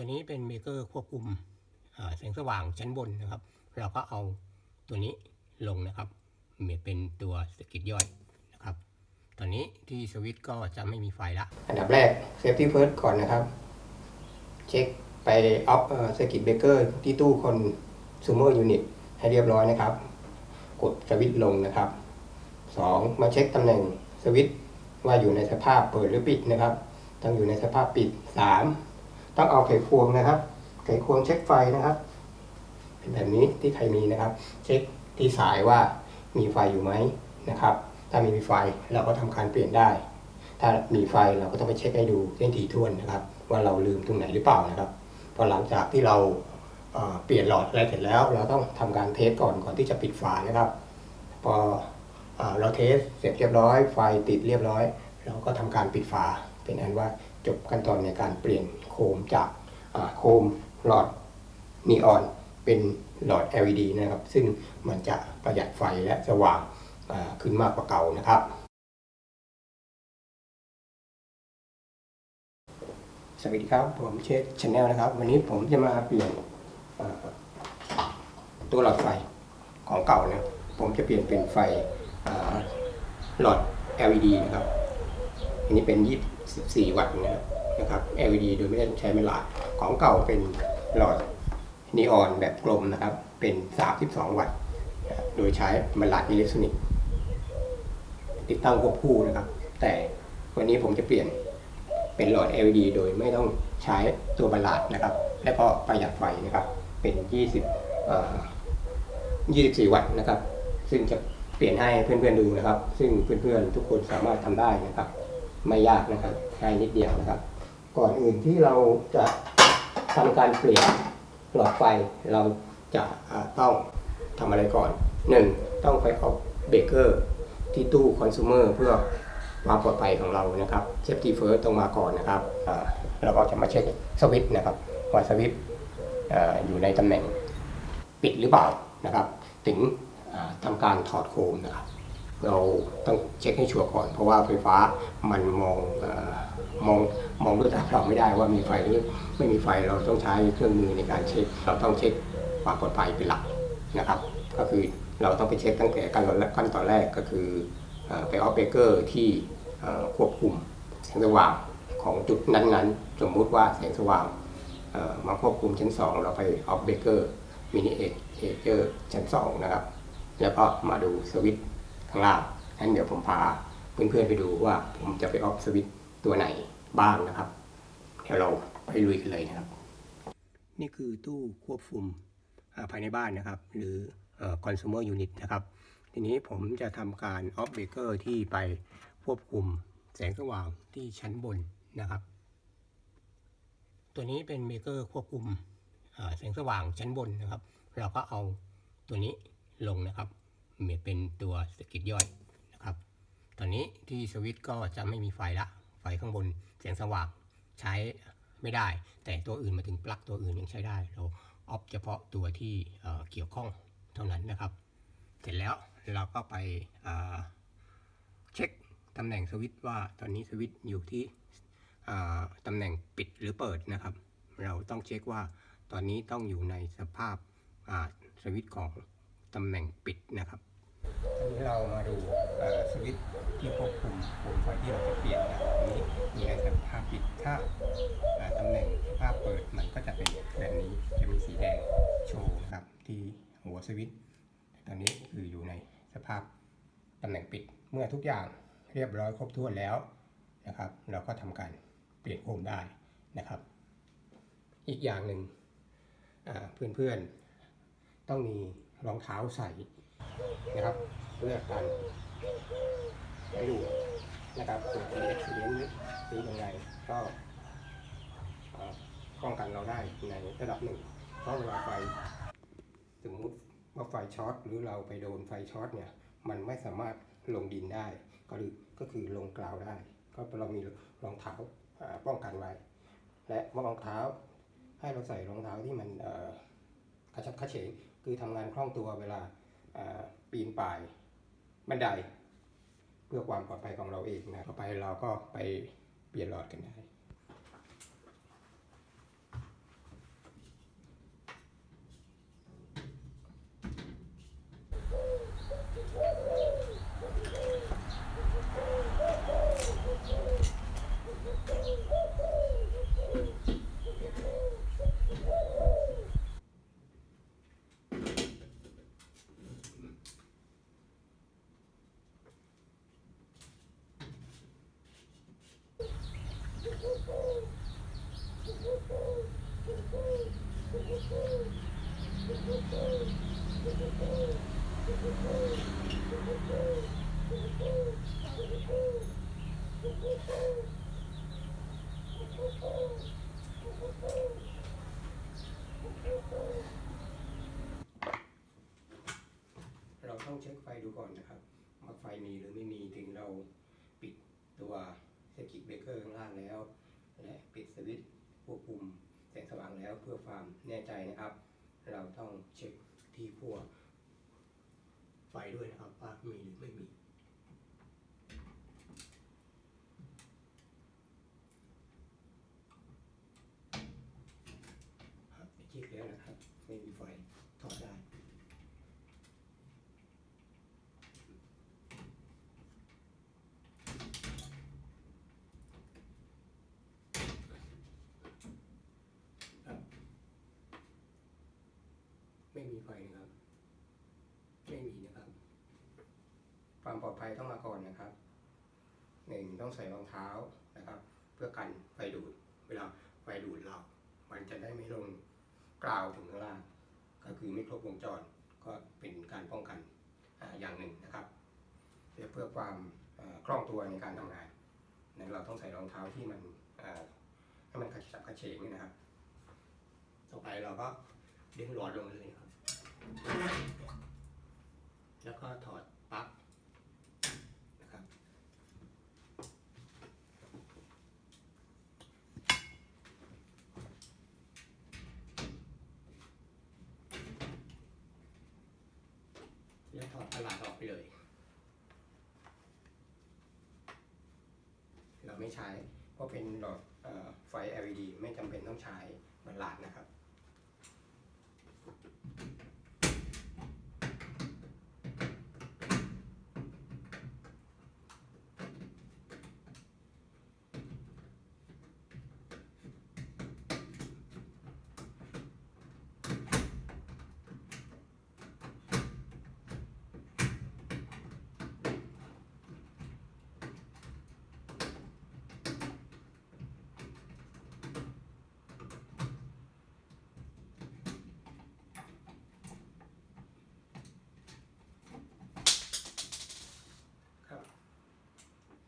ตัวนี้เป็นเมเกอร์ควบคุมแสงสว่างชั้นบนนะครับ เราก็เอาตัวนี้ลงนะครับเป็นตัวสกิดย่อยนะครับ ตอนนี้ที่สวิตช์ก็จะไม่มีไฟละ อันดับแรก Safety First ก่อนนะครับ เช็คไปออฟสกิดเบเกอร์ที่ตู้คอน sumer unit ให้เรียบร้อยนะครับ กดสวิตช์ลงนะครับ 2 มาเช็คตำแหน่งสวิตช์ว่าอยู่ในสภาพเปิดหรือปิดนะครับ ต้องอยู่ในสภาพปิด 3 ต้องเอาไขควงนะครับ ไขควงเช็คไฟนะครับ เป็นแบบนี้ที่ใครมีนะครับ เช็คที่สายว่ามีไฟอยู่ไหมนะครับ ถ้าไม่มีไฟเราก็ทำการเปลี่ยนได้ ถ้ามีไฟเราก็ต้องไปเช็คให้ดูเส้นถี่ถ้วนนะครับ ว่าเราลืมตรงไหนหรือเปล่านะครับพอหลังจากที่เราเปลี่ยนหลอดอะไรเสร็จแล้ว เราต้องทำการเทสก่อนก่อนที่จะปิดฝานะครับพอเอเราเทสเสร็จเรียบร้อย ไฟติดเรียบร้อย เราก็ทำการปิดฝาเป็นอันว่า จบขั้นตอนในการเปลี่ยนโคมจากโคมหลอดนีออนเป็นหลอด LED นะครับ ซึ่งมันจะประหยัดไฟและสว่างขึ้นมากกว่าเก่านะครับสวัสดีครับ ผมเชษชาแนลนะครับ วันนี้ผมจะมาเปลี่ยนตัวหลอดไฟของเก่านะผมจะเปลี่ยนเป็นไฟหลอด LED นะครับ อันนี้เป็น 24 วัตต์นะครับนะครับ LED โดยไม่ได้ใช้เวลาของเก่าเป็นหลอดนีออนแบบกลมนะครับ เป็น 32 วัตต์ โดยใช้บรรลัดอิเล็กทรอนิกส์ติดตั้งควบคู่นะครับ แต่วันนี้ผมจะเปลี่ยนเป็นหลอด LED โดยไม่ต้องใช้ตัวบรรลัดนะครับ และก็ประหยัดไฟนะครับ เป็น 20เอ่อ24 วัตต์นะครับ ซึ่งจะเปลี่ยนให้เพื่อนๆดูนะครับ ซึ่งเพื่อนๆทุกคนสามารถทำได้นะครับ ไม่ยากนะครับง่ายนิดเดียวนะครับ ก่อนอื่นที่เราจะทำการเปลี่ยนหลอดไฟเราจะต้องทำอะไรก่อน 1. ต้องไปเอาเบเกอร์ที่ตู้คอน sumer เพื่อความปลอดภัยของเรานะครับ safety first ต้องมาก่อนนะครับเราก็จะมาเช็คสวิตช์นะครับว่าสวิตช์อยู่ในตำแหน่งปิดหรือเปล่านะครับ ถึงอ่าทำการถอดโคมนะครับ เราต้องเช็คให้ชัวร์ก่อน เพราะว่าไฟฟ้ามันมองอมองมองด้วยตาเปล่าไม่ได้ว่ามีไฟหรือไม่มีไฟเราต้องใช้เครื่องมือในการเช็ค เราต้องเช็คความปลอดภัยเป็นหลักนะครับ ก็คือเราต้องไปเช็คตั้งแต่ขั้นตอนแรกขั้นตอนแรกก็คือไปออฟเบเกอร์ที่ควบคุมแสงสว่างของจุดนั้นๆ สมมุติว่าแสงสว่างมาควบคุมชั้น 2 เราไปออฟเบเกอร์มินิเอเจอร์ชั้น 2 นะครับ แล้วก็มาดูสวิตช์ ข้างล่างงั้นเดี๋ยวผมพาเพื่อนๆไปดูว่าผมจะไปออฟสวิตตัวไหนบ้างนะครับ เดี๋ยวเราไปลุยกันเลยนะครับ นี่คือตู้ควบคุมภายในบ้านนะครับ หรือเอ่อ consumer unit นะครับ ทีนี้ผมจะทำการออฟเบรกเกอร์ที่ไปควบคุมแสงสว่างที่ชั้นบนนะครับ ตัวนี้เป็นเบรกเกอร์ควบคุมแสงสว่างชั้นบนนะครับ เราก็เอาตัวนี้ลงนะครับ เป็นตัวสกิดย่อยนะครับ ตอนนี้ที่สวิตช์ก็จะไม่มีไฟละ ไฟข้างบนแสงสว่างใช้ไม่ได้ แต่ตัวอื่นมาถึงปลั๊กตัวอื่นยังใช้ได้ เราออฟเฉพาะตัวที่เเกี่ยวข้องเท่านั้นนะครับ เสร็จแล้วเราก็ไปเช็คตำแหน่งสวิตช์ว่าตอนนี้สวิตช์อยู่ที่ตำแหน่งปิดหรือเปิดนะครับ เราต้องเช็คว่าตอนนี้ต้องอยู่ในสภาพอ่าสวิตช์ของ ตำแหน่งปิดนะครับอันนี้เรามาดูสวิตช์ที่ควบคุมโคมไฟที่เราจะเปลี่ยนนะนี้มีในสภาพปิดถ้าตำแหน่งสภาพเปิดมันก็จะเป็นแบบนี้จะมีสีแดงโชว์นะครับที่หัวสวิตช์ตอนนี้คืออยู่ในสภาพตำแหน่งปิดเมื่อทุกอย่างเรียบร้อยครบถ้วนแล้วนะครับ เราก็ทำการเปลี่ยนโคมได้นะครับ อีกอย่างหนึ่งเพื่อนๆต้องมี รองเท้าใส่นะครับเพื่อการให้ดูนะครับเกิดอุบัติเหตุหรือยังไงก็ป้องกันเราได้ในระดับหนึ่งเพราะเวลาไฟสมมติว่าไฟช็อตหรือเราไปโดนไฟช็อตเนี่ยมันไม่สามารถลงดินได้ ก็คือก็คือลงกราวได้ ก็เรามีรองเท้าป้องกันไว้ และรองเท้าให้เราใส่รองเท้าที่มันกระชับกระเฉง คือทำงานคล่องตัวเวลาอ่าปีนป่ายบันได เพื่อความปลอดภัยของเราเองนะต่อไปเราก็ไปเปลี่ยนหลอดกันได้ ดูก่อนนะครับว่าไฟมีหรือไม่มีถึงเราปิดตัวเซกิเบรกเกอร์ข้างล่างแล้ว และปิดสวิตช์ควบคุมแสงสว่างแล้วเพื่อความแน่ใจนะครับ เราต้องเช็คที่พัวไฟด้วยนะครับว่ามีหรือไม่มี ครับเช็คแล้วนะครับ ไม่มีไฟถอดได้ ครับ ไม่มีไฟนะครับ ไม่มีนะครับ ความปลอดภัยต้องมาก่อนนะครับหนึ่งต้องใส่รองเท้านะครับ เพื่อกันไฟดูด เวลาไฟดูดเรา มันจะได้ไม่ลงกล่าวถึงข้างล่าง ก็คือไม่ครบวงจรก็เป็นการป้องกันออย่างหนึ่งนะครับเพื่อความคล่องตัวในการทำงานนั้นเราต้องใส่รองเท้าที่มันให้มันกระฉับกระเฉงนะครับ ต่อไปเราก็ดึงหลอดลงเลย แล้วก็ถอดปลั๊กนะครับ แล้วถอดตลาดออกไปเลย เราไม่ใช้เพราะเป็นหลอดไฟ LED ไม่จำเป็นต้องใช้เหมือนหลาดนะครับ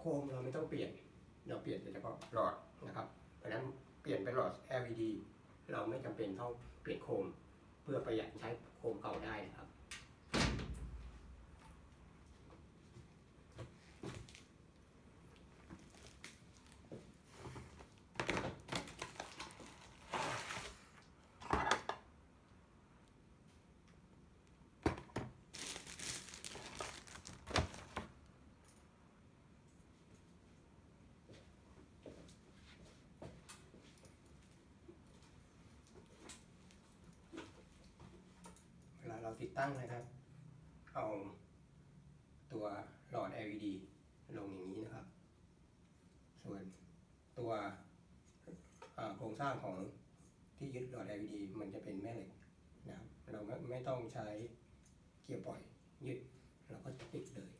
โคมเราไม่ต้องเปลี่ยน เราเปลี่ยนแต่เฉพาะหลอดนะครับ เพราะฉะนั้นเปลี่ยนเป็นหลอด LED เราไม่จำเป็นต้องเปลี่ยนโคม เพื่อประหยัดใช้โคมเก่าได้นะครับ ติดตั้งนะครับ เอาตัวหลอด LED ลงอย่างนี้นะครับ ส่วนตัวโครงสร้างของที่ยึดหลอด LED มันจะเป็นแม่เหล็กนะครับ เราไม่ไม่ต้องใช้เกียร์ปล่อยยึดเราก็ติดเลย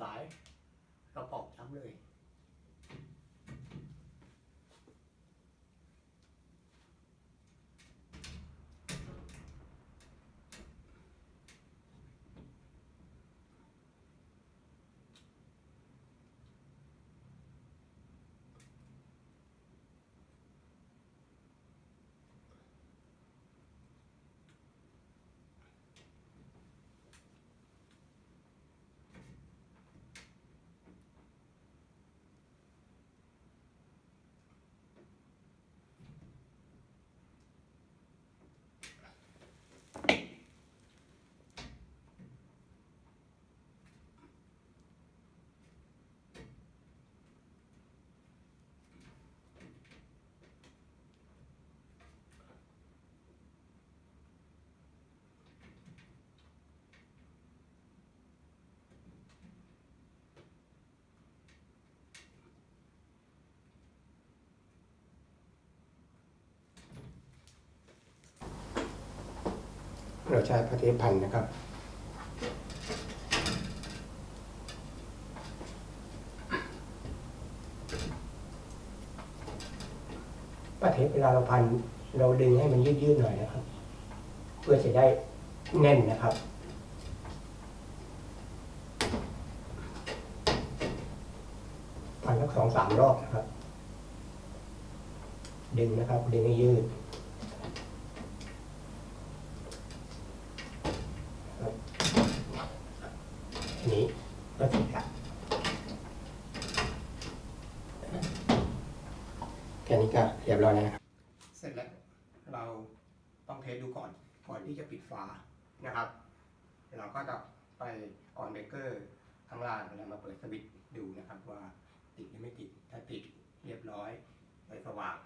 สายเราปอกจับเลย เราใช้พระเทพพันธ์นะครับประเทศเวลาเราพันเราดึงให้มันยืดๆหน่อยนะครับ เพื่อจะได้แน่นนะครับพันสักสองสามรอบนะครับ ดึงนะครับ ดึงให้ยืดครับอันนี้ก็เสร็จแล้วแค่นี้ก็เรียบร้อยแล้วนะครับเสร็จแล้วเราต้องเทสดูก่อนก่อนที่จะปิดฝานะครับ เราก็จะไปออนเบเกอร์ข้างล่างแล้วมาเปิดสวิตช์ดูนะครับ ว่าติดหรือไม่ติดถ้าติดเรียบร้อยไฟสว่าง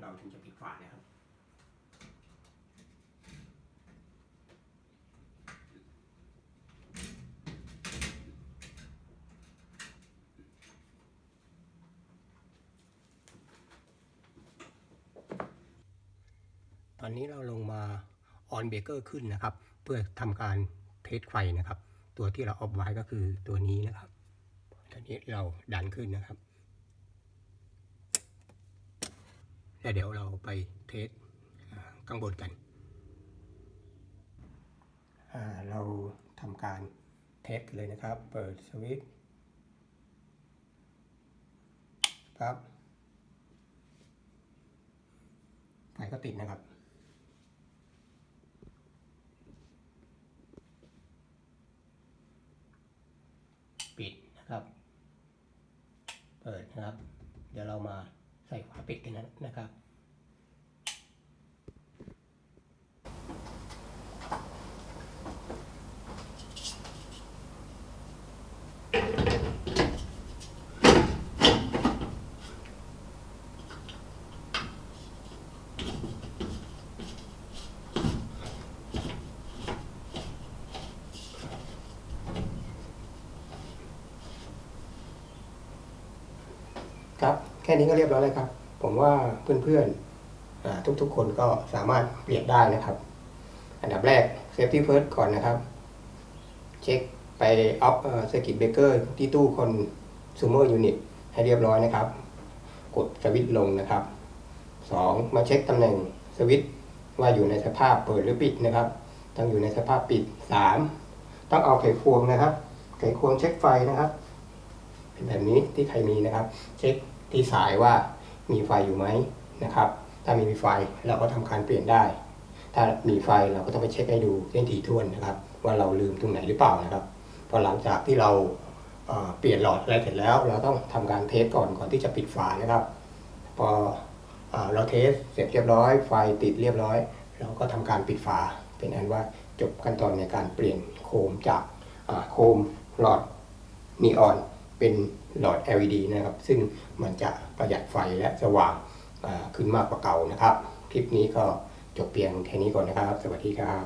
เราถึงจะปิดฝานะครับ ต อนนี้เราลงมาออนเบเกอร์ขึ้นนะครับ เพื่อทำการเทสไฟนะครับ ตัวที่เราออฟไว้ก็คือตัวนี้นะครับตอนนี้เราดันขึ้นนะครับแล้วเดี๋ยวเราไปเทสข้างบนกัน เราทำการเทสเลยนะครับ เปิดสวิตช์ครับไฟก็ติดนะครับ ปิด นะครับ เปิดนะครับ เดี๋ยวเรามาใส่ฝาปิดกันนะนะครับ ครับ แค่นี้ก็เรียบร้อยแล้วครับ ผมว่าเพื่อนๆทุกๆ คนก็สามารถเปลี่ยนได้นะครับ อันดับแรก Safety First ก่อนนะครับ เช็คไปอัพเซอร์กิตเบเกอร์ที่ตู้คน Sumer Unit ให้เรียบร้อยนะครับ กดสวิตช์ลงนะครับ 2. มาเช็คตำแหน่งสวิตช์ว่าอยู่ในสภาพเปิดหรือปิดนะครับ ต้องอยู่ในสภาพปิด 3. ต้องเอาไขควงนะครับ ไขควงเช็คไฟนะครับ เป็นแบบนี้ที่ใครมีนะครับ เช็ค ที่สายว่ามีไฟอยู่ไหมนะครับ ถ้ามีไฟเราก็ทำการเปลี่ยนได้ ถ้ามีไฟเราก็ต้องไปเช็คให้ดูเส้นถี่ถ้วนนะครับ ว่าเราลืมตรงไหนหรือเปล่านะครับพอหลังจากที่เราเปลี่ยนหลอดอะไรเสร็จแล้ว เราต้องทำการเทสก่อนก่อนที่จะปิดฝานะครับพอเอ่อเราเทสเสร็จเรียบร้อย ไฟติดเรียบร้อย เราก็ทำการปิดฝา เป็นอันว่าจบขั้นตอนในการเปลี่ยนโคมจากโคมหลอดนีออน เป็นหลอด LED นะครับ ซึ่งมันจะประหยัดไฟและสว่างขึ้นมากกว่าเก่านะครับ คลิปนี้ก็จบเพียงแค่นี้ก่อนนะครับ สวัสดีครับ